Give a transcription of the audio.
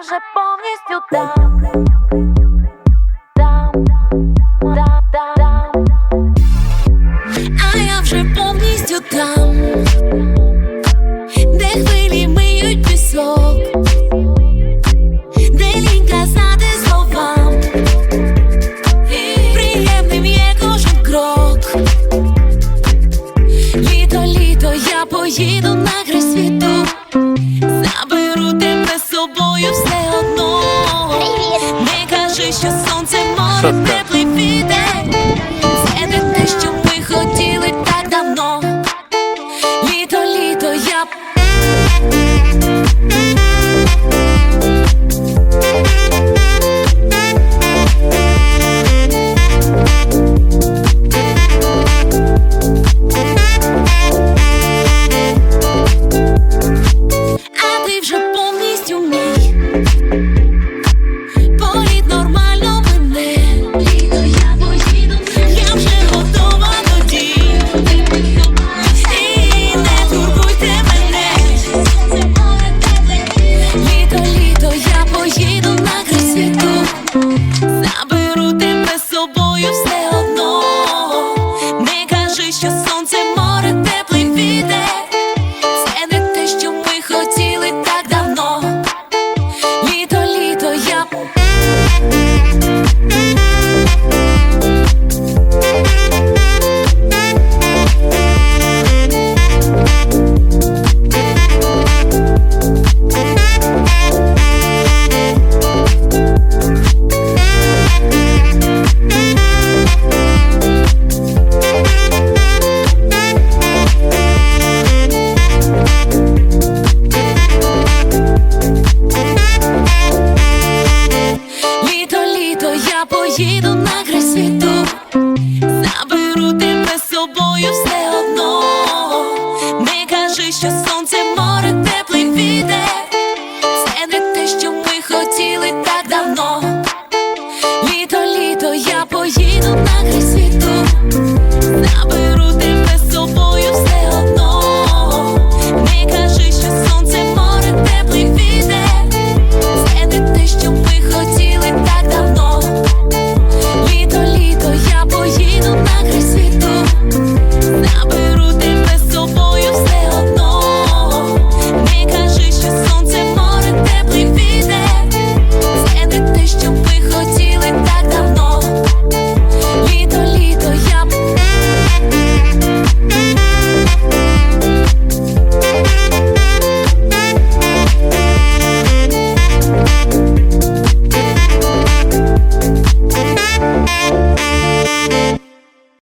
вже повністю там. Я вже повністю там, де хвилі пісок, де лінька знати словам, приємним є кожен крок. Літо, літо я поїду. Sofka. то я поїду на край світу, заберу тебе з собою все одно, не кажи, що сонце.